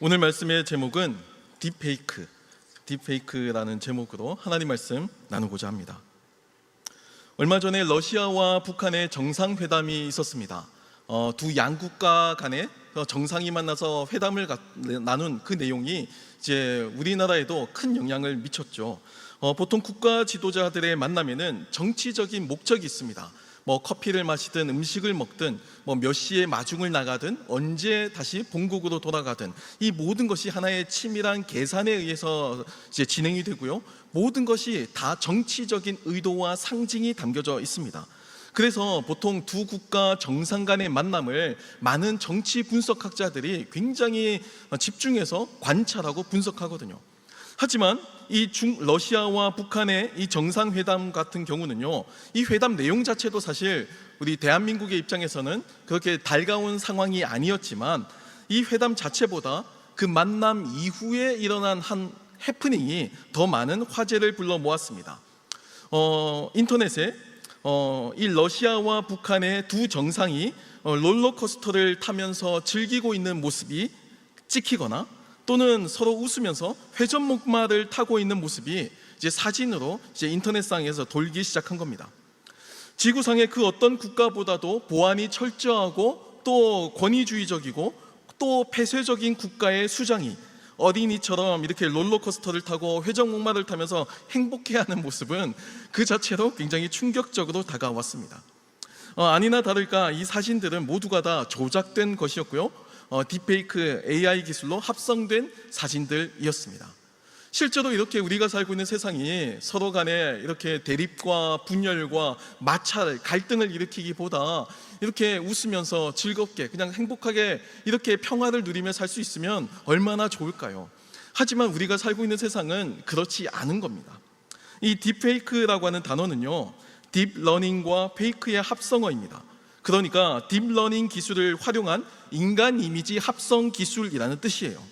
오늘 말씀의 제목은 딥페이크, 딥페이크라는 제목으로 하나님 말씀 나누고자 합니다. 얼마 전에 러시아와 북한의 정상회담이 있었습니다. 어, 두 양국가 간에 어, 정상이 만나서 회담을 가- 나눈 그 내용이 이제 우리나라에도 큰 영향을 미쳤죠. 어, 보통 국가 지도자들의 만남에는 정치적인 목적이 있습니다. 뭐 커피를 마시든 음식을 먹든 뭐 몇 시에 마중을 나가든 언제 다시 본국으로 돌아가든 이 모든 것이 하나의 치밀한 계산에 의해서 이제 진행이 되고요. 모든 것이 다 정치적인 의도와 상징이 담겨져 있습니다. 그래서 보통 두 국가 정상 간의 만남을 많은 정치 분석학자들이 굉장히 집중해서 관찰하고 분석하거든요. 하지만 이 중 러시아와 북한의 이 정상회담 같은 경우는요, 이 회담 내용 자체도 사실 우리 대한민국의 입장에서는 그렇게 달가운 상황이 아니었지만 이 회담 자체보다 그 만남 이후에 일어난 한 해프닝이 더 많은 화제를 불러 모았습니다. 어, 인터넷에 어, 이 러시아와 북한의 두 정상이 어, 롤러코스터를 타면서 즐기고 있는 모습이 찍히거나 또는 서로 웃으면서 회전목마를 타고 있는 모습이 이제 사진으로 이제 인터넷상에서 돌기 시작한 겁니다. 지구상의 그 어떤 국가보다도 보안이 철저하고 또 권위주의적이고 또 폐쇄적인 국가의 수장이 어린이처럼 이렇게 롤러코스터를 타고 회전목마를 타면서 행복해하는 모습은 그 자체로 굉장히 충격적으로 다가왔습니다. 어, 아니나 다를까 이 사진들은 모두가 다 조작된 것이었고요. 어, 딥페이크 AI 기술로 합성된 사진들이었습니다. 실제로 이렇게 우리가 살고 있는 세상이 서로 간에 이렇게 대립과 분열과 마찰, 갈등을 일으키기보다 이렇게 웃으면서 즐겁게 그냥 행복하게 이렇게 평화를 누리며 살 수 있으면 얼마나 좋을까요? 하지만 우리가 살고 있는 세상은 그렇지 않은 겁니다. 이 딥페이크라고 하는 단어는요, 딥러닝과 페이크의 합성어입니다. 그러니까 딥러닝 기술을 활용한 인간 이미지 합성 기술이라는 뜻이에요.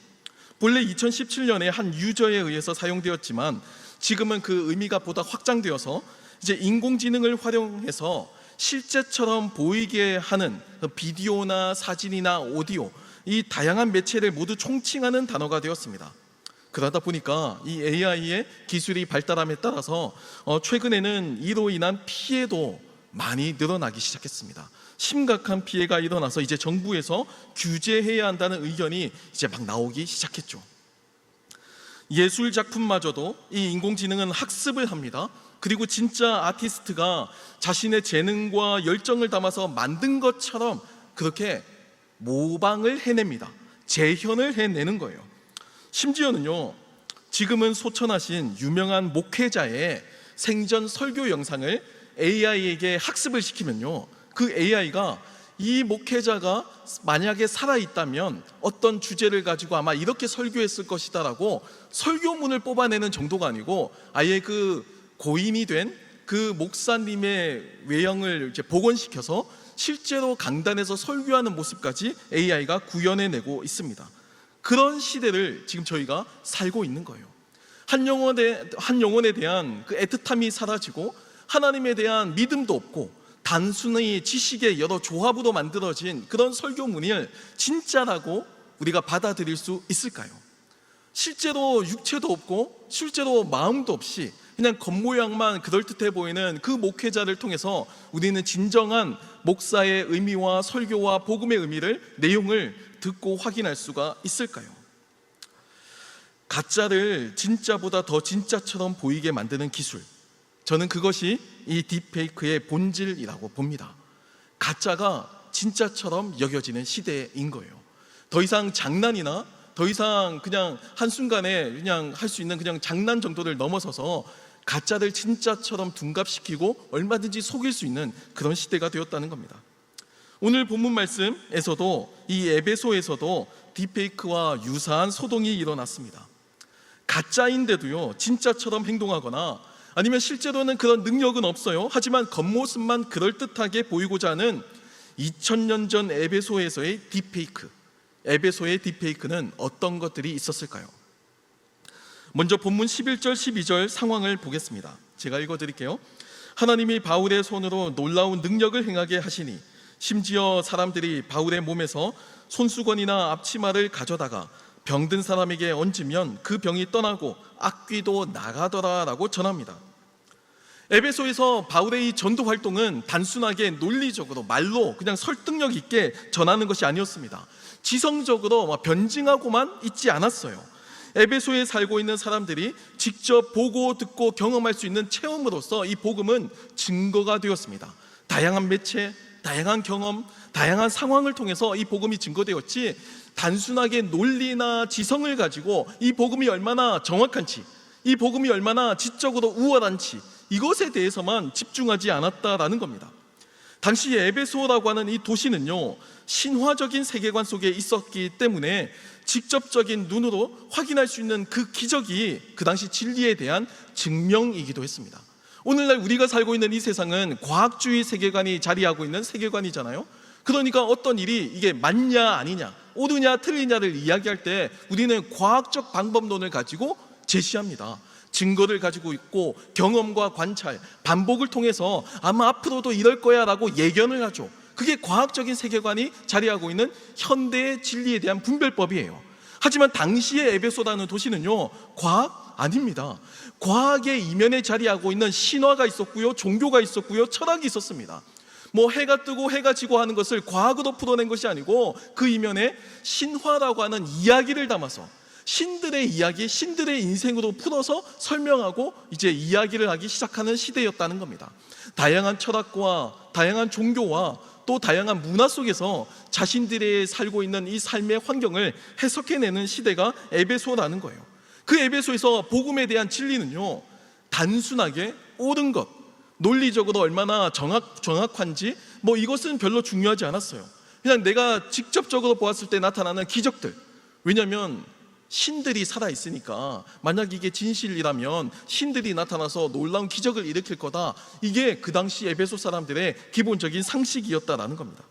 본래 2017년에 한 유저에 의해서 사용되었지만 지금은 그 의미가 보다 확장되어서 이제 인공지능을 활용해서 실제처럼 보이게 하는 그 비디오나 사진이나 오디오 이 다양한 매체를 모두 총칭하는 단어가 되었습니다. 그러다 보니까 이 AI의 기술이 발달함에 따라서 어, 최근에는 이로 인한 피해도 많이 늘어나기 시작했습니다. 심각한 피해가 일어나서 이제 정부에서 규제해야 한다는 의견이 이제 막 나오기 시작했죠. 예술 작품마저도 이 인공지능은 학습을 합니다. 그리고 진짜 아티스트가 자신의 재능과 열정을 담아서 만든 것처럼 그렇게 모방을 해냅니다. 재현을 해내는 거예요. 심지어는요, 지금은 소천하신 유명한 목회자의 생전 설교 영상을 AI에게 학습을 시키면요, 그 AI가 이 목회자가 만약에 살아 있다면 어떤 주제를 가지고 아마 이렇게 설교했을 것이다라고 설교문을 뽑아내는 정도가 아니고 아예 그 고인이 된 그 목사님의 외형을 이제 복원시켜서 실제로 강단에서 설교하는 모습까지 AI가 구현해내고 있습니다. 그런 시대를 지금 저희가 살고 있는 거예요. 한 영혼에 한 영혼에 대한 그 애틋함이 사라지고 하나님에 대한 믿음도 없고 단순히 지식의 여러 조합으로 만들어진 그런 설교문을 진짜라고 우리가 받아들일 수 있을까요? 실제로 육체도 없고 실제로 마음도 없이 그냥 겉모양만 그럴듯해 보이는 그 목회자를 통해서 우리는 진정한 목사의 의미와 설교와 복음의 의미를 내용을 듣고 확인할 수가 있을까요? 가짜를 진짜보다 더 진짜처럼 보이게 만드는 기술. 저는 그것이 이 딥페이크의 본질이라고 봅니다. 가짜가 진짜처럼 여겨지는 시대인 거예요. 더 이상 장난이나 더 이상 그냥 한순간에 그냥 할 수 있는 그냥 장난 정도를 넘어서서 가짜를 진짜처럼 둔갑시키고 얼마든지 속일 수 있는 그런 시대가 되었다는 겁니다. 오늘 본문 말씀에서도 이 에베소에서도 딥페이크와 유사한 소동이 일어났습니다. 가짜인데도요, 진짜처럼 행동하거나 아니면 실제로는 그런 능력은 없어요. 하지만 겉모습만 그럴듯하게 보이고자 하는 2000년 전 에베소에서의 딥페이크. 에베소의 딥페이크는 어떤 것들이 있었을까요? 먼저 본문 11절 12절 상황을 보겠습니다. 제가 읽어 드릴게요. 하나님이 바울의 손으로 놀라운 능력을 행하게 하시니 심지어 사람들이 바울의 몸에서 손수건이나 앞치마를 가져다가 병든 사람에게 얹으면 그 병이 떠나고 악귀도 나가더라라고 전합니다. 에베소에서 바울의 이 전도 활동은 단순하게 논리적으로 말로 그냥 설득력 있게 전하는 것이 아니었습니다. 지성적으로 막 변증하고만 있지 않았어요. 에베소에 살고 있는 사람들이 직접 보고 듣고 경험할 수 있는 체험으로서 이 복음은 증거가 되었습니다. 다양한 매체, 다양한 경험, 다양한 상황을 통해서 이 복음이 증거되었지 단순하게 논리나 지성을 가지고 이 복음이 얼마나 정확한지 이 복음이 얼마나 지적으로 우월한지 이것에 대해서만 집중하지 않았다라는 겁니다. 당시 에베소라고 하는 이 도시는요 신화적인 세계관 속에 있었기 때문에 직접적인 눈으로 확인할 수 있는 그 기적이 그 당시 진리에 대한 증명이기도 했습니다. 오늘날 우리가 살고 있는 이 세상은 과학주의 세계관이 자리하고 있는 세계관이잖아요. 그러니까 어떤 일이 이게 맞냐 아니냐, 옳으냐 틀리냐를 이야기할 때 우리는 과학적 방법론을 가지고 제시합니다. 증거를 가지고 있고 경험과 관찰, 반복을 통해서 아마 앞으로도 이럴 거야 라고 예견을 하죠. 그게 과학적인 세계관이 자리하고 있는 현대의 진리에 대한 분별법이에요. 하지만 당시의 에베소라는 도시는요, 과학 아닙니다. 과학의 이면에 자리하고 있는 신화가 있었고요, 종교가 있었고요, 철학이 있었습니다. 뭐 해가 뜨고 해가 지고 하는 것을 과학으로 풀어낸 것이 아니고 그 이면에 신화라고 하는 이야기를 담아서 신들의 이야기, 신들의 인생으로 풀어서 설명하고 이제 이야기를 하기 시작하는 시대였다는 겁니다. 다양한 철학과 다양한 종교와 또 다양한 문화 속에서 자신들의 살고 있는 이 삶의 환경을 해석해내는 시대가 에베소라는 거예요. 그 에베소에서 복음에 대한 진리는요, 단순하게 옳은 것, 논리적으로 얼마나 정확, 정확한지 뭐 이것은 별로 중요하지 않았어요. 그냥 내가 직접적으로 보았을 때 나타나는 기적들. 왜냐하면 신들이 살아 있으니까 만약 이게 진실이라면 신들이 나타나서 놀라운 기적을 일으킬 거다. 이게 그 당시 에베소 사람들의 기본적인 상식이었다라는 겁니다.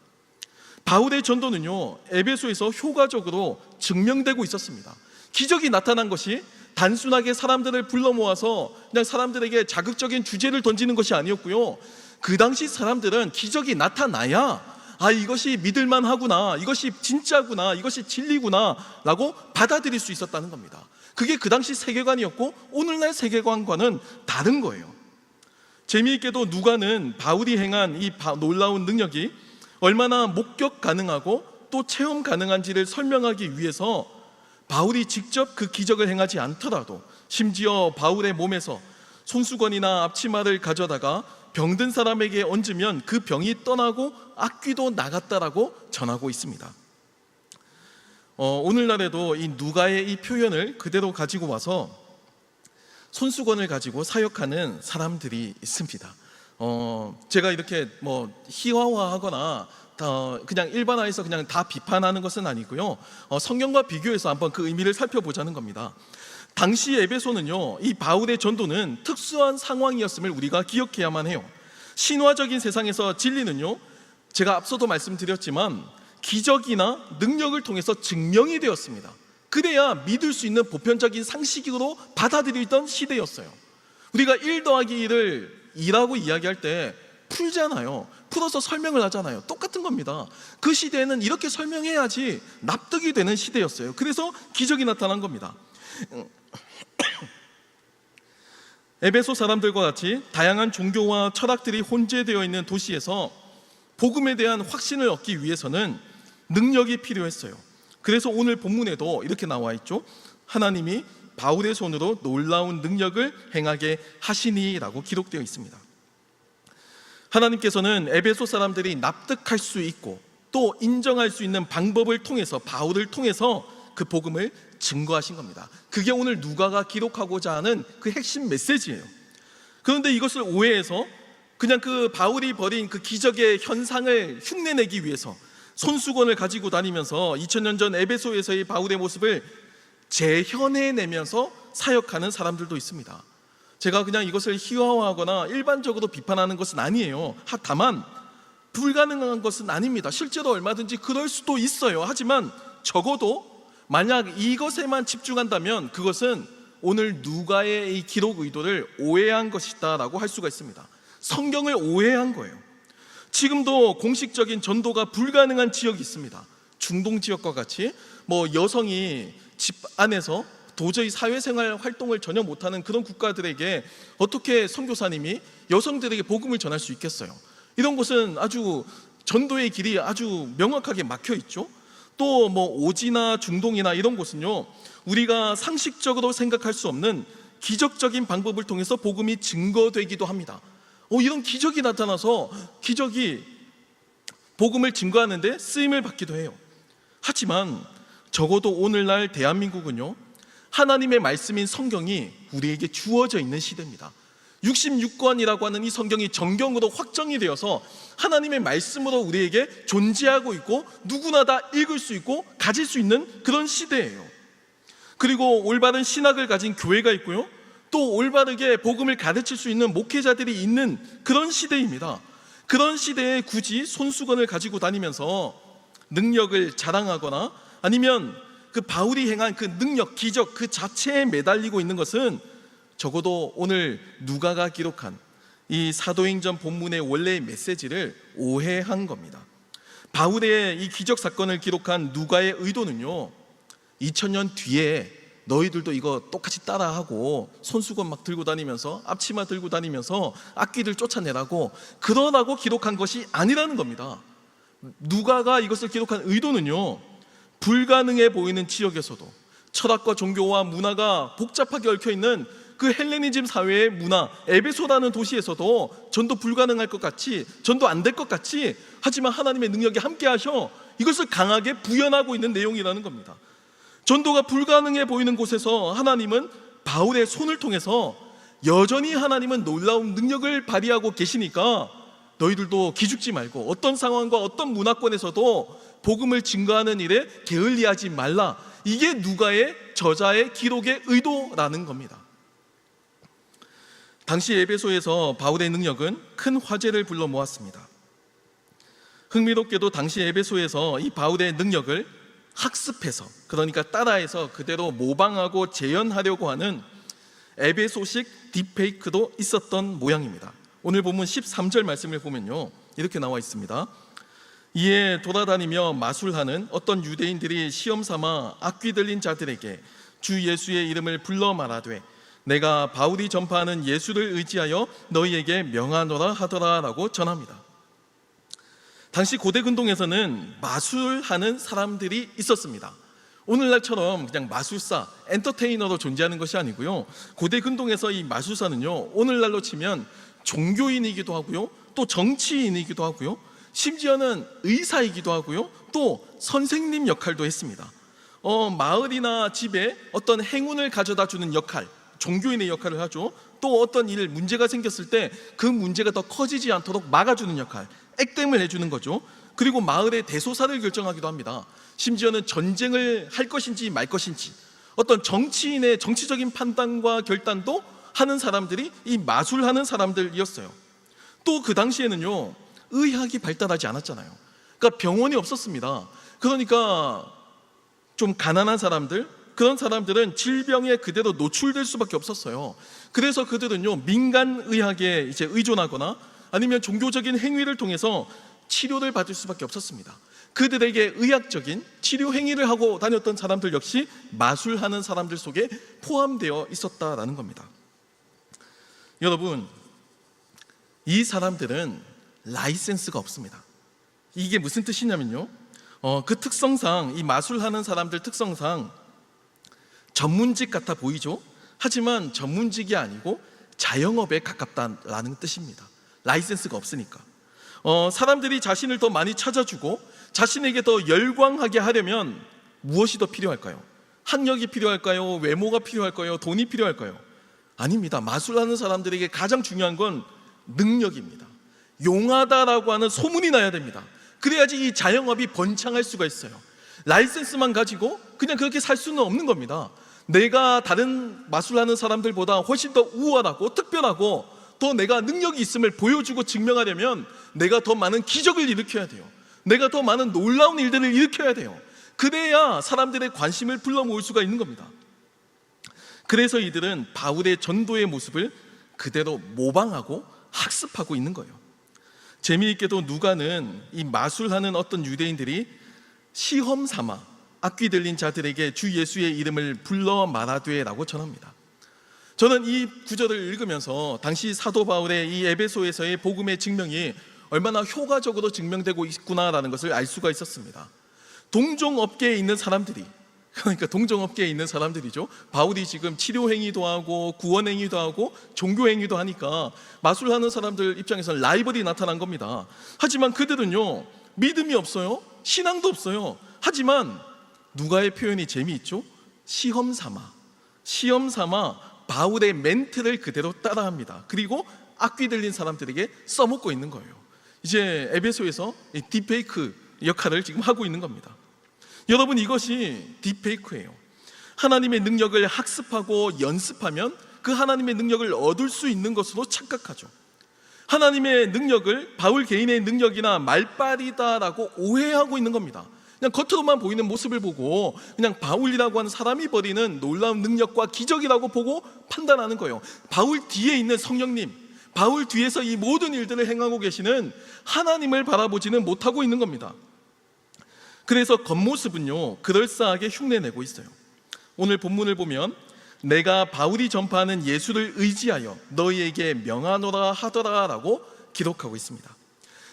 바울의 전도는요 에베소에서 효과적으로 증명되고 있었습니다. 기적이 나타난 것이 단순하게 사람들을 불러 모아서 그냥 사람들에게 자극적인 주제를 던지는 것이 아니었고요. 그 당시 사람들은 기적이 나타나야 아 이것이 믿을만 하구나 이것이 진짜구나 이것이 진리구나 라고 받아들일 수 있었다는 겁니다. 그게 그 당시 세계관이었고 오늘날 세계관과는 다른 거예요. 재미있게도 누가는 바울이 행한 이 바- 놀라운 능력이 얼마나 목격 가능하고 또 체험 가능한지를 설명하기 위해서 바울이 직접 그 기적을 행하지 않더라도 심지어 바울의 몸에서 손수건이나 앞치마를 가져다가 병든 사람에게 얹으면 그 병이 떠나고 악귀도 나갔다라고 전하고 있습니다. 어, 오늘날에도 이 누가의 이 표현을 그대로 가지고 와서 손수건을 가지고 사역하는 사람들이 있습니다. 어, 제가 이렇게 뭐 희화화하거나 다 그냥 일반화해서 그냥 다 비판하는 것은 아니고요. 어, 성경과 비교해서 한번 그 의미를 살펴보자는 겁니다. 당시 에베소는요, 이 바울의 전도는 특수한 상황이었음을 우리가 기억해야만 해요. 신화적인 세상에서 진리는요, 제가 앞서도 말씀드렸지만 기적이나 능력을 통해서 증명이 되었습니다. 그래야 믿을 수 있는 보편적인 상식으로 받아들이던 시대였어요. 우리가 1 더하기 1을 2라고 이야기할 때 풀잖아요. 풀어서 설명을 하잖아요. 똑같은 겁니다. 그 시대에는 이렇게 설명해야지 납득이 되는 시대였어요. 그래서 기적이 나타난 겁니다. 에베소 사람들과 같이 다양한 종교와 철학들이 혼재되어 있는 도시에서 복음에 대한 확신을 얻기 위해서는 능력이 필요했어요. 그래서 오늘 본문에도 이렇게 나와 있죠. 하나님이 바울의 손으로 놀라운 능력을 행하게 하시니라고 기록되어 있습니다. 하나님께서는 에베소 사람들이 납득할 수 있고 또 인정할 수 있는 방법을 통해서 바울을 통해서 그 복음을 증거하신 겁니다. 그게 오늘 누가가 기록하고자 하는 그 핵심 메시지예요. 그런데 이것을 오해해서 그냥 그 바울이 벌인 그 기적의 현상을 흉내내기 위해서 손수건을 가지고 다니면서 2000년 전 에베소에서의 바울의 모습을 재현해내면서 사역하는 사람들도 있습니다. 제가 그냥 이것을 희화화하거나 일반적으로 비판하는 것은 아니에요. 하- 다만 불가능한 것은 아닙니다. 실제로 얼마든지 그럴 수도 있어요. 하지만 적어도 만약 이것에만 집중한다면 그것은 오늘 누가의 이 기록 의도를 오해한 것이다라고 할 수가 있습니다. 성경을 오해한 거예요. 지금도 공식적인 전도가 불가능한 지역이 있습니다. 중동 지역과 같이 뭐 여성이 집 안에서 도저히 사회생활 활동을 전혀 못하는 그런 국가들에게 어떻게 선교사님이 여성들에게 복음을 전할 수 있겠어요? 이런 곳은 아주 전도의 길이 아주 명확하게 막혀 있죠. 또 뭐 오지나 중동이나 이런 곳은요. 우리가 상식적으로 생각할 수 없는 기적적인 방법을 통해서 복음이 증거되기도 합니다. 오, 이런 기적이 나타나서 기적이 복음을 증거하는데 쓰임을 받기도 해요. 하지만 적어도 오늘날 대한민국은요. 하나님의 말씀인 성경이 우리에게 주어져 있는 시대입니다. 66권이라고 하는 이 성경이 정경으로 확정이 되어서 하나님의 말씀으로 우리에게 존재하고 있고 누구나 다 읽을 수 있고 가질 수 있는 그런 시대예요. 그리고 올바른 신학을 가진 교회가 있고요. 또 올바르게 복음을 가르칠 수 있는 목회자들이 있는 그런 시대입니다. 그런 시대에 굳이 손수건을 가지고 다니면서 능력을 자랑하거나 아니면 그 바울이 행한 그 능력, 기적 그 자체에 매달리고 있는 것은 적어도 오늘 누가가 기록한 이 사도행전 본문의 원래의 메시지를 오해한 겁니다. 바울의 이 기적 사건을 기록한 누가의 의도는요. 2000년 뒤에 너희들도 이거 똑같이 따라하고 손수건 막 들고 다니면서 앞치마 들고 다니면서 악기를 쫓아내라고 그러라고 기록한 것이 아니라는 겁니다. 누가가 이것을 기록한 의도는요. 불가능해 보이는 지역에서도 철학과 종교와 문화가 복잡하게 얽혀 있는 그 헬레니즘 사회의 문화 에베소라는 도시에서도 전도 불가능할 것 같이 전도 안 될 것 같이 하지만 하나님의 능력이 함께 하셔 이것을 강하게 부연하고 있는 내용이라는 겁니다. 전도가 불가능해 보이는 곳에서 하나님은 바울의 손을 통해서 여전히 하나님은 놀라운 능력을 발휘하고 계시니까 너희들도 기죽지 말고 어떤 상황과 어떤 문화권에서도 복음을 증거하는 일에 게을리하지 말라. 이게 누가의 저자의 기록의 의도라는 겁니다. 당시 에베소에서 바울의 능력은 큰 화제를 불러 모았습니다. 흥미롭게도 당시 에베소에서 이 바울의 능력을 학습해서 그러니까 따라해서 그대로 모방하고 재현하려고 하는 에베소식 딥페이크도 있었던 모양입니다. 오늘 본문 13절 말씀을 보면요. 이렇게 나와 있습니다. 이에 돌아다니며 마술하는 어떤 유대인들이 시험 삼아 악귀 들린 자들에게 주 예수의 이름을 불러 말하되 내가 바울이 전파하는 예수를 의지하여 너희에게 명하노라 하더라라고 전합니다. 당시 고대 근동에서는 마술하는 사람들이 있었습니다. 오늘날처럼 그냥 마술사, 엔터테이너로 존재하는 것이 아니고요. 고대 근동에서 이 마술사는요. 오늘날로 치면 종교인이기도 하고요. 또 정치인이기도 하고요. 심지어는 의사이기도 하고요. 또 선생님 역할도 했습니다. 어, 마을이나 집에 어떤 행운을 가져다 주는 역할, 종교인의 역할을 하죠. 또 어떤 일 문제가 생겼을 때 그 문제가 더 커지지 않도록 막아주는 역할, 액땜을 해주는 거죠. 그리고 마을의 대소사를 결정하기도 합니다. 심지어는 전쟁을 할 것인지 말 것인지 어떤 정치인의 정치적인 판단과 결단도 하는 사람들이 이 마술하는 사람들이었어요. 또 그 당시에는요 의학이 발달하지 않았잖아요. 그러니까 병원이 없었습니다. 그러니까 좀 가난한 사람들 그런 사람들은 질병에 그대로 노출될 수밖에 없었어요. 그래서 그들은요 민간 의학에 이제 의존하거나 아니면 종교적인 행위를 통해서 치료를 받을 수밖에 없었습니다. 그들에게 의학적인 치료 행위를 하고 다녔던 사람들 역시 마술하는 사람들 속에 포함되어 있었다라는 겁니다. 여러분, 이 사람들은 라이센스가 없습니다. 이게 무슨 뜻이냐면요. 어, 그 특성상 이 마술하는 사람들 특성상 전문직 같아 보이죠. 하지만 전문직이 아니고 자영업에 가깝다라는 뜻입니다. 라이센스가 없으니까. 어, 사람들이 자신을 더 많이 찾아주고 자신에게 더 열광하게 하려면 무엇이 더 필요할까요? 학력이 필요할까요? 외모가 필요할까요? 돈이 필요할까요? 아닙니다. 마술하는 사람들에게 가장 중요한 건 능력입니다. 용하다라고 하는 소문이 나야 됩니다. 그래야지 이 자영업이 번창할 수가 있어요. 라이센스만 가지고 그냥 그렇게 살 수는 없는 겁니다. 내가 다른 마술하는 사람들보다 훨씬 더 우월하고 특별하고 더 내가 능력이 있음을 보여주고 증명하려면 내가 더 많은 기적을 일으켜야 돼요. 내가 더 많은 놀라운 일들을 일으켜야 돼요. 그래야 사람들의 관심을 불러 모을 수가 있는 겁니다. 그래서 이들은 바울의 전도의 모습을 그대로 모방하고 학습하고 있는 거예요. 재미있게도 누가는 이 마술하는 어떤 유대인들이 시험 삼아 악귀 들린 자들에게 주 예수의 이름을 불러 말하되라고 전합니다. 저는 이 구절을 읽으면서 당시 사도 바울의 이 에베소에서의 복음의 증명이 얼마나 효과적으로 증명되고 있구나라는 것을 알 수가 있었습니다. 동종 업계에 있는 사람들이 그러니까 동종업계에 있는 사람들이죠. 바울이 지금 치료행위도 하고 구원행위도 하고 종교행위도 하니까 마술하는 사람들 입장에서는 라이벌이 나타난 겁니다. 하지만 그들은요 믿음이 없어요. 신앙도 없어요. 하지만 누가의 표현이 재미있죠? 시험 삼아 시험 삼아 바울의 멘트를 그대로 따라합니다. 그리고 악귀 들린 사람들에게 써먹고 있는 거예요. 이제 에베소에서 이 딥페이크 역할을 지금 하고 있는 겁니다. 여러분 이것이 딥페이크예요. 하나님의 능력을 학습하고 연습하면 그 하나님의 능력을 얻을 수 있는 것으로 착각하죠. 하나님의 능력을 바울 개인의 능력이나 말빨이다라고 오해하고 있는 겁니다. 그냥 겉으로만 보이는 모습을 보고 그냥 바울이라고 하는 사람이 벌이는 놀라운 능력과 기적이라고 보고 판단하는 거예요. 바울 뒤에 있는 성령님, 바울 뒤에서 이 모든 일들을 행하고 계시는 하나님을 바라보지는 못하고 있는 겁니다. 그래서 겉모습은요 그럴싸하게 흉내내고 있어요. 오늘 본문을 보면 내가 바울이 전파하는 예수를 의지하여 너희에게 명하노라 하더라라고 기록하고 있습니다.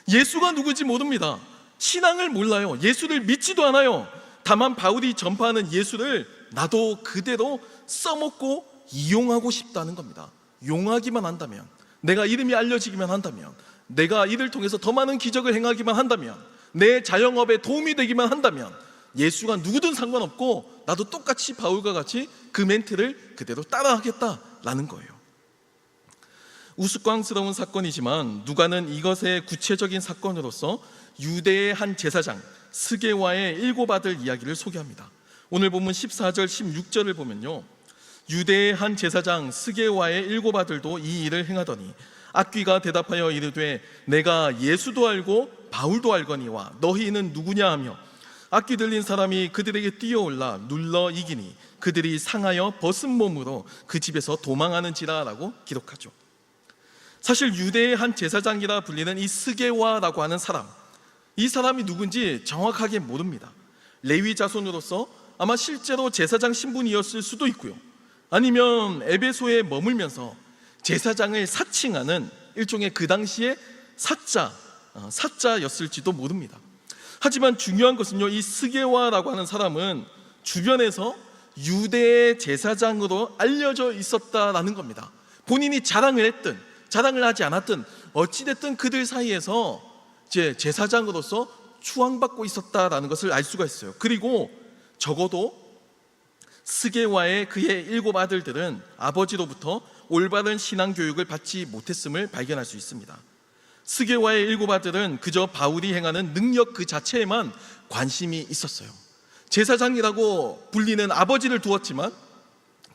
예수가 누구지 모릅니다. 신앙을 몰라요. 예수를 믿지도 않아요. 다만 바울이 전파하는 예수를 나도 그대로 써먹고 이용하고 싶다는 겁니다. 용하기만 한다면, 내가 이름이 알려지기만 한다면, 내가 이를 통해서 더 많은 기적을 행하기만 한다면, 내 자영업에 도움이 되기만 한다면, 예수가 누구든 상관없고 나도 똑같이 바울과 같이 그 멘트를 그대로 따라하겠다라는 거예요. 우스꽝스러운 사건이지만 누가는 이것의 구체적인 사건으로서 유대의 한 제사장 스게와의 아들 이야기를 소개합니다. 오늘 본문 14절 16절을 보면요. 유대의 한 제사장 스게와의 일곱 아들도 이 일을 행하더니 악귀가 대답하여 이르되 내가 예수도 알고 바울도 알거니와 너희는 누구냐 하며 악귀 들린 사람이 그들에게 뛰어올라 눌러 이기니 그들이 상하여 벗은 몸으로 그 집에서 도망하는지라라고 기록하죠. 사실 유대의 한 제사장이라 불리는 이 스게와라고 하는 사람 이 사람이 누군지 정확하게 모릅니다. 레위 자손으로서 아마 실제로 제사장 신분이었을 수도 있고요. 아니면 에베소에 머물면서 제사장을 사칭하는 일종의 그 당시의 사자, 어, 사자였을지도 모릅니다. 하지만 중요한 것은요, 이 스게와라고 하는 사람은 주변에서 유대의 제사장으로 알려져 있었다라는 겁니다. 본인이 자랑을 했든 자랑을 하지 않았든 어찌됐든 그들 사이에서 이제 제사장으로서 추앙받고 있었다라는 것을 알 수가 있어요. 그리고 적어도 스게와의 그의 일곱 아들들은 아버지로부터 올바른 신앙 교육을 받지 못했음을 발견할 수 있습니다. 스게와의 일곱 아들은 그저 바울이 행하는 능력 그 자체에만 관심이 있었어요. 제사장이라고 불리는 아버지를 두었지만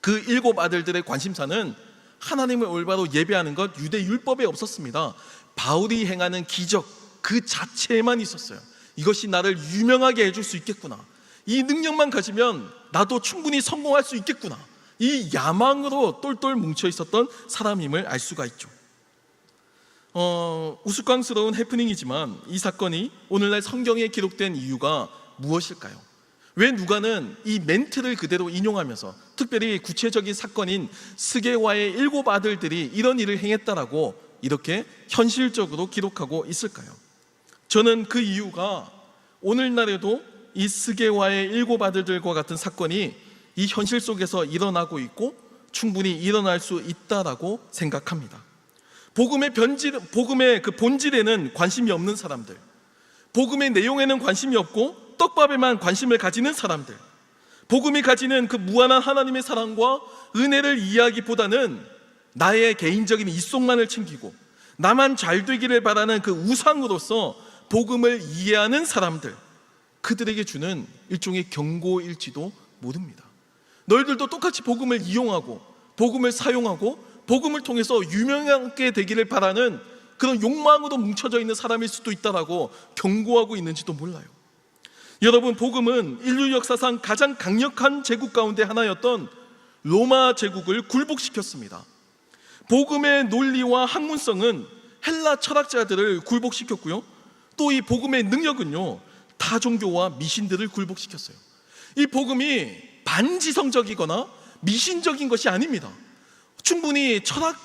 그 일곱 아들들의 관심사는 하나님을 올바로 예배하는 것 유대 율법에 없었습니다. 바울이 행하는 기적 그 자체에만 있었어요. 이것이 나를 유명하게 해줄 수 있겠구나. 이 능력만 가지면 나도 충분히 성공할 수 있겠구나. 이 야망으로 똘똘 뭉쳐 있었던 사람임을 알 수가 있죠. 어, 우스꽝스러운 해프닝이지만 이 사건이 오늘날 성경에 기록된 이유가 무엇일까요? 왜 누가는 이 멘트를 그대로 인용하면서 특별히 구체적인 사건인 스게와의 일곱 아들들이 이런 일을 행했다라고 이렇게 현실적으로 기록하고 있을까요? 저는 그 이유가 오늘날에도 이 스게와의 일곱 아들들과 같은 사건이 이 현실 속에서 일어나고 있고 충분히 일어날 수 있다라고 생각합니다. 복음의 변질, 복음의 그 본질에는 관심이 없는 사람들, 복음의 내용에는 관심이 없고 떡밥에만 관심을 가지는 사람들, 복음이 가지는 그 무한한 하나님의 사랑과 은혜를 이해하기보다는 나의 개인적인 이속만을 챙기고 나만 잘 되기를 바라는 그 우상으로서 복음을 이해하는 사람들, 그들에게 주는 일종의 경고일지도 모릅니다. 너희들도 똑같이 복음을 이용하고 복음을 사용하고 복음을 통해서 유명하게 되기를 바라는 그런 욕망으로 뭉쳐져 있는 사람일 수도 있다라고 경고하고 있는지도 몰라요. 여러분, 복음은 인류 역사상 가장 강력한 제국 가운데 하나였던 로마 제국을 굴복시켰습니다. 복음의 논리와 학문성은 헬라 철학자들을 굴복시켰고요. 또 이 복음의 능력은요, 타 종교와 미신들을 굴복시켰어요. 이 복음이 반지성적이거나 미신적인 것이 아닙니다. 충분히 철학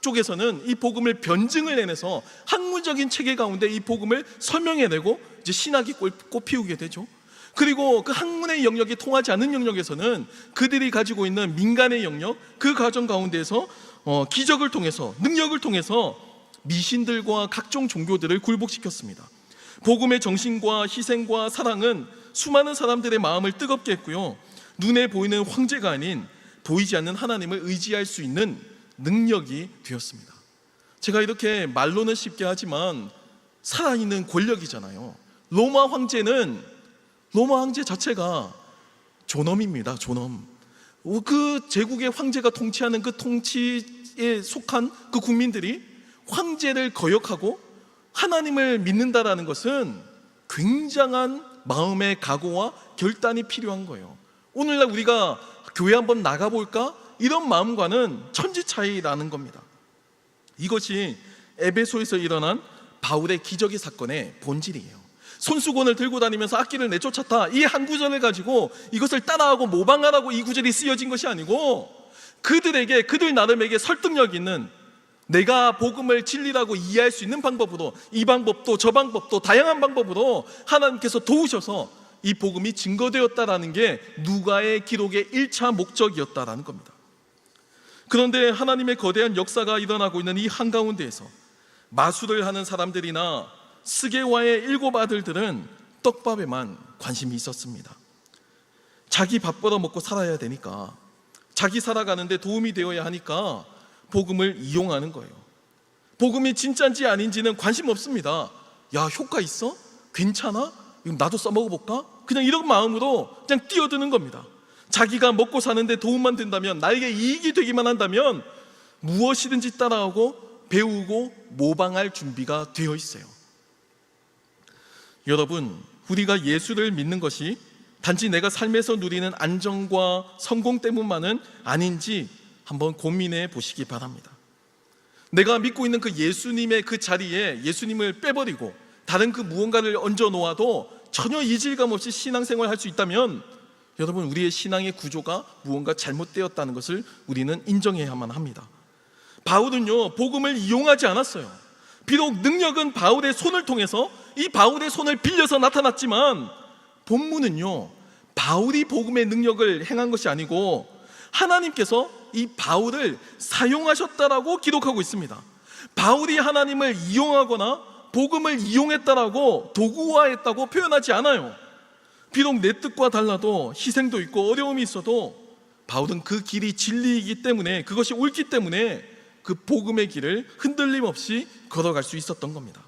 쪽에서는 이 복음을 변증을 해내서 학문적인 체계 가운데 이 복음을 설명해내고 이제 신학이 꽃- 꽃피우게 되죠. 그리고 그 학문의 영역이 통하지 않는 영역에서는 그들이 가지고 있는 민간의 영역 그 과정 가운데에서 어, 기적을 통해서 능력을 통해서 미신들과 각종 종교들을 굴복시켰습니다. 복음의 정신과 희생과 사랑은 수많은 사람들의 마음을 뜨겁게 했고요. 눈에 보이는 황제가 아닌 보이지 않는 하나님을 의지할 수 있는 능력이 되었습니다. 제가 이렇게 말로는 쉽게 하지만 살아있는 권력이잖아요. 로마 황제는 로마 황제 자체가 존엄입니다. 존엄. 그 제국의 황제가 통치하는 그 통치에 속한 그 국민들이 황제를 거역하고 하나님을 믿는다라는 것은 굉장한 마음의 각오와 결단이 필요한 거예요. 오늘날 우리가 교회 한번 나가볼까? 이런 마음과는 천지 차이라는 겁니다. 이것이 에베소에서 일어난 바울의 기적의 사건의 본질이에요. 손수건을 들고 다니면서 악기를 내쫓았다. 이 한 구절을 가지고 이것을 따라하고 모방하라고 이 구절이 쓰여진 것이 아니고 그들에게 그들 나름에게 설득력 있는 내가 복음을 진리라고 이해할 수 있는 방법으로 이 방법도 저 방법도 다양한 방법으로 하나님께서 도우셔서 이 복음이 증거되었다라는 게 누가의 기록의 1차 목적이었다라는 겁니다. 그런데 하나님의 거대한 역사가 일어나고 있는 이 한가운데에서 마술을 하는 사람들이나 스게와의 일곱 아들들은 떡밥에만 관심이 있었습니다. 자기 밥 벌어 먹고 살아야 되니까 자기 살아가는데 도움이 되어야 하니까 복음을 이용하는 거예요. 복음이 진짜인지 아닌지는 관심 없습니다. 야, 효과 있어? 괜찮아? 이거 나도 써먹어 볼까? 그냥 이런 마음으로 그냥 뛰어드는 겁니다. 자기가 먹고 사는데 도움만 된다면, 나에게 이익이 되기만 한다면 무엇이든지 따라하고 배우고 모방할 준비가 되어 있어요. 여러분, 우리가 예수를 믿는 것이 단지 내가 삶에서 누리는 안정과 성공 때문만은 아닌지 한번 고민해 보시기 바랍니다. 내가 믿고 있는 그 예수님의 그 자리에 예수님을 빼버리고 다른 그 무언가를 얹어 놓아도 전혀 이질감 없이 신앙생활 할 수 있다면 여러분 우리의 신앙의 구조가 무언가 잘못되었다는 것을 우리는 인정해야만 합니다. 바울은요 복음을 이용하지 않았어요. 비록 능력은 바울의 손을 통해서 이 바울의 손을 빌려서 나타났지만 본문은요 바울이 복음의 능력을 행한 것이 아니고 하나님께서 이 바울을 사용하셨다라고 기록하고 있습니다. 바울이 하나님을 이용하거나 복음을 이용했다라고 도구화했다고 표현하지 않아요. 비록 내 뜻과 달라도 희생도 있고 어려움이 있어도 바울은 그 길이 진리이기 때문에 그것이 옳기 때문에 그 복음의 길을 흔들림 없이 걸어갈 수 있었던 겁니다.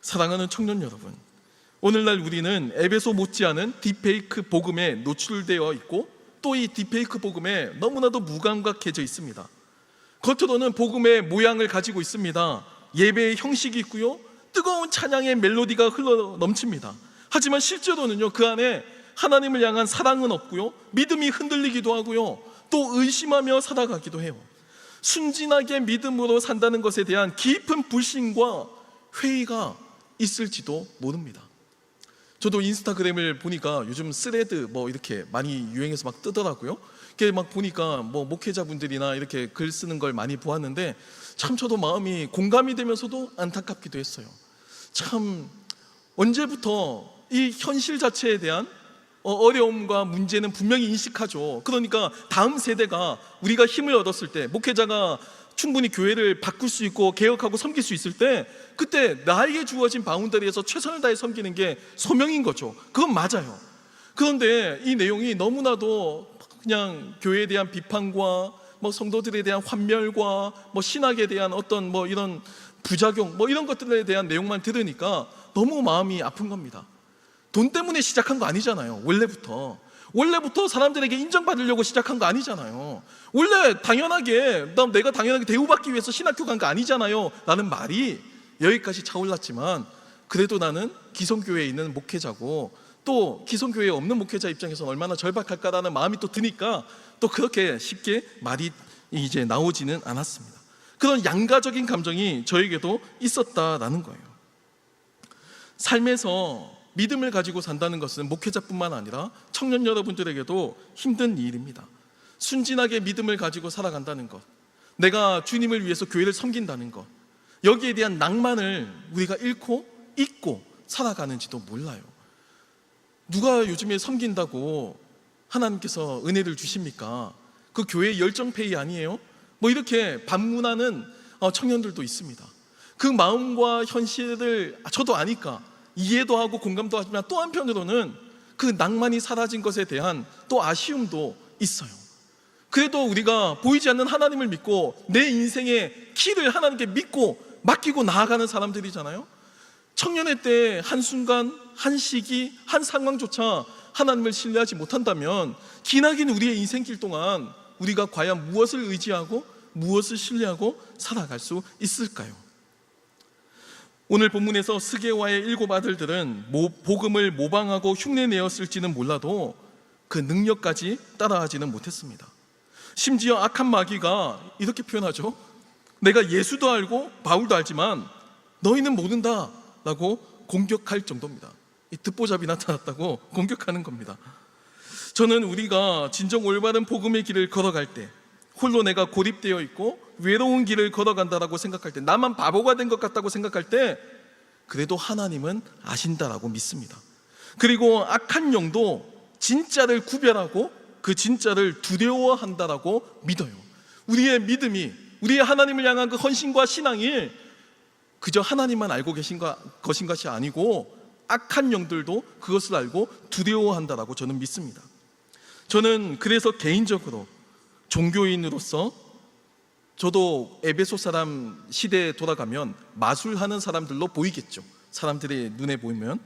사랑하는 청년 여러분, 오늘날 우리는 에베소 못지않은 딥페이크 복음에 노출되어 있고 또 이 딥페이크 복음에 너무나도 무감각해져 있습니다. 겉으로는 복음의 모양을 가지고 있습니다. 예배의 형식이 있고요. 뜨거운 찬양의 멜로디가 흘러 넘칩니다. 하지만 실제로는요, 그 안에 하나님을 향한 사랑은 없고요. 믿음이 흔들리기도 하고요. 또 의심하며 살아가기도 해요. 순진하게 믿음으로 산다는 것에 대한 깊은 불신과 회의가 있을지도 모릅니다. 저도 인스타그램을 보니까 요즘 스레드 뭐 이렇게 많이 유행해서 막 뜨더라고요. 이렇게 막 보니까 뭐 목회자분들이나 이렇게 글 쓰는 걸 많이 보았는데 참 저도 마음이 공감이 되면서도 안타깝기도 했어요. 참 언제부터 이 현실 자체에 대한 어, 어려움과 문제는 분명히 인식하죠. 그러니까 다음 세대가 우리가 힘을 얻었을 때 목회자가 충분히 교회를 바꿀 수 있고 개혁하고 섬길 수 있을 때 그때 나에게 주어진 바운더리에서 최선을 다해 섬기는 게 소명인 거죠. 그건 맞아요. 그런데 이 내용이 너무나도 그냥 교회에 대한 비판과 뭐 성도들에 대한 환멸과 뭐 신학에 대한 어떤 뭐 이런 부작용 뭐 이런 것들에 대한 내용만 들으니까 너무 마음이 아픈 겁니다. 돈 때문에 시작한 거 아니잖아요. 원래부터. 원래부터 사람들에게 인정받으려고 시작한 거 아니잖아요. 원래 당연하게 나 내가 당연하게 대우받기 위해서 신학교 간 거 아니잖아요. 라는 말이 여기까지 차올랐지만 그래도 나는 기성교회에 있는 목회자고 또 기성교회에 없는 목회자 입장에서 얼마나 절박할까라는 마음이 또 드니까 또 그렇게 쉽게 말이 이제 나오지는 않았습니다. 그런 양가적인 감정이 저에게도 있었다라는 거예요. 삶에서 믿음을 가지고 산다는 것은 목회자뿐만 아니라 청년 여러분들에게도 힘든 일입니다. 순진하게 믿음을 가지고 살아간다는 것, 내가 주님을 위해서 교회를 섬긴다는 것, 여기에 대한 낭만을 우리가 잃고 잊고 살아가는지도 몰라요. 누가 요즘에 섬긴다고 하나님께서 은혜를 주십니까? 그 교회 열정페이 아니에요? 뭐 이렇게 반문하는 어, 청년들도 있습니다. 그 마음과 현실을 저도 아니까 이해도 하고 공감도 하지만 또 한편으로는 그 낭만이 사라진 것에 대한 또 아쉬움도 있어요. 그래도 우리가 보이지 않는 하나님을 믿고 내 인생의 키를 하나님께 믿고 맡기고 나아가는 사람들이잖아요. 청년의 때 한순간, 한 시기, 한 상황조차 하나님을 신뢰하지 못한다면 기나긴 우리의 인생길 동안 우리가 과연 무엇을 의지하고 무엇을 신뢰하고 살아갈 수 있을까요? 오늘 본문에서 스게와의 일곱 아들들은 모- 복음을 모방하고 흉내내었을지는 몰라도 그 능력까지 따라하지는 못했습니다. 심지어 악한 마귀가 이렇게 표현하죠. 내가 예수도 알고 바울도 알지만 너희는 모른다 라고 공격할 정도입니다. 이 듣보잡이 나타났다고 공격하는 겁니다. 저는 우리가 진정 올바른 복음의 길을 걸어갈 때 홀로 내가 고립되어 있고 외로운 길을 걸어간다라고 생각할 때 나만 바보가 된 것 같다고 생각할 때 그래도 하나님은 아신다라고 믿습니다. 그리고 악한 영도 진짜를 구별하고 그 진짜를 두려워한다라고 믿어요. 우리의 믿음이 우리의 하나님을 향한 그 헌신과 신앙이 그저 하나님만 알고 계신 거- 것인 것이 아니고 악한 영들도 그것을 알고 두려워한다라고 저는 믿습니다. 저는 그래서 개인적으로 종교인으로서 저도 에베소 사람 시대에 돌아가면 마술하는 사람들로 보이겠죠. 사람들의 눈에 보이면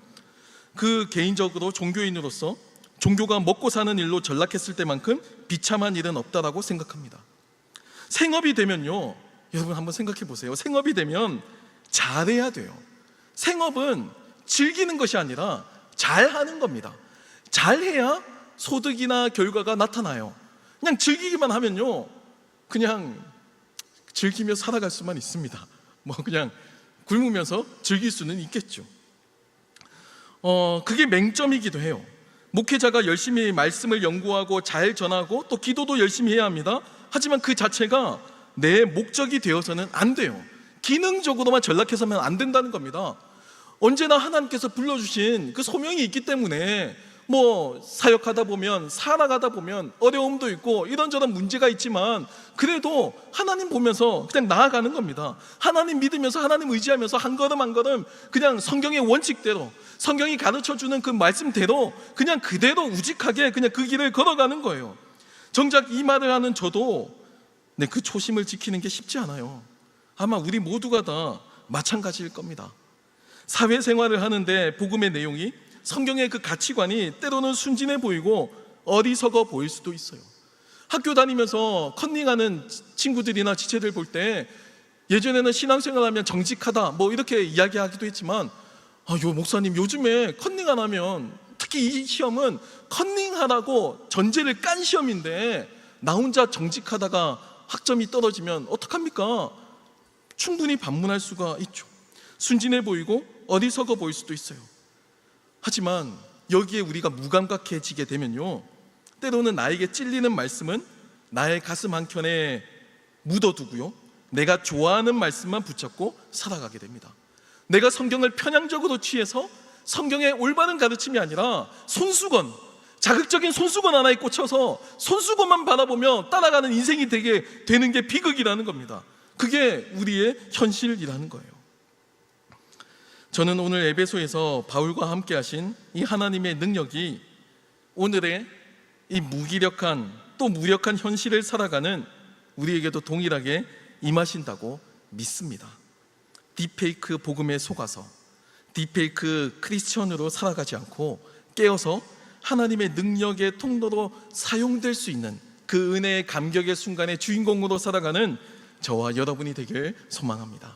그 개인적으로 종교인으로서 종교가 먹고 사는 일로 전락했을 때만큼 비참한 일은 없다라고 생각합니다. 생업이 되면요. 여러분 한번 생각해 보세요. 생업이 되면 잘해야 돼요. 생업은 즐기는 것이 아니라 잘하는 겁니다. 잘해야 소득이나 결과가 나타나요. 그냥 즐기기만 하면요. 그냥 즐기며 살아갈 수만 있습니다. 뭐 그냥 굶으면서 즐길 수는 있겠죠. 어, 그게 맹점이기도 해요. 목회자가 열심히 말씀을 연구하고 잘 전하고 또 기도도 열심히 해야 합니다. 하지만 그 자체가 내 목적이 되어서는 안 돼요. 기능적으로만 전락해서면 안 된다는 겁니다. 언제나 하나님께서 불러주신 그 소명이 있기 때문에 뭐 사역하다 보면 살아가다 보면 어려움도 있고 이런저런 문제가 있지만 그래도 하나님 보면서 그냥 나아가는 겁니다. 하나님 믿으면서 하나님 의지하면서 한 걸음 한 걸음 그냥 성경의 원칙대로 성경이 가르쳐 주는 그 말씀대로 그냥 그대로 우직하게 그냥 그 길을 걸어가는 거예요. 정작 이 말을 하는 저도 네, 그 초심을 지키는 게 쉽지 않아요. 아마 우리 모두가 다 마찬가지일 겁니다. 사회생활을 하는데 복음의 내용이 성경의 그 가치관이 때로는 순진해 보이고 어리석어 보일 수도 있어요. 학교 다니면서 컨닝하는 친구들이나 지체들 볼 때 예전에는 신앙생활 하면 정직하다 뭐 이렇게 이야기하기도 했지만 아, 요 목사님 요즘에 컨닝 안 하면 특히 이 시험은 컨닝하라고 전제를 깐 시험인데 나 혼자 정직하다가 학점이 떨어지면 어떡합니까? 충분히 반문할 수가 있죠. 순진해 보이고 어리석어 보일 수도 있어요. 하지만 여기에 우리가 무감각해지게 되면요. 때로는 나에게 찔리는 말씀은 나의 가슴 한켠에 묻어두고요. 내가 좋아하는 말씀만 붙잡고 살아가게 됩니다. 내가 성경을 편향적으로 취해서 성경의 올바른 가르침이 아니라 손수건, 자극적인 손수건 하나에 꽂혀서 손수건만 바라보며 따라가는 인생이 되게 되는 게 비극이라는 겁니다. 그게 우리의 현실이라는 거예요. 저는 오늘 에베소에서 바울과 함께 하신 이 하나님의 능력이 오늘의 이 무기력한 또 무력한 현실을 살아가는 우리에게도 동일하게 임하신다고 믿습니다. 딥페이크 복음에 속아서 딥페이크 크리스천으로 살아가지 않고 깨어서 하나님의 능력의 통로로 사용될 수 있는 그 은혜의 감격의 순간의 주인공으로 살아가는 저와 여러분이 되길 소망합니다.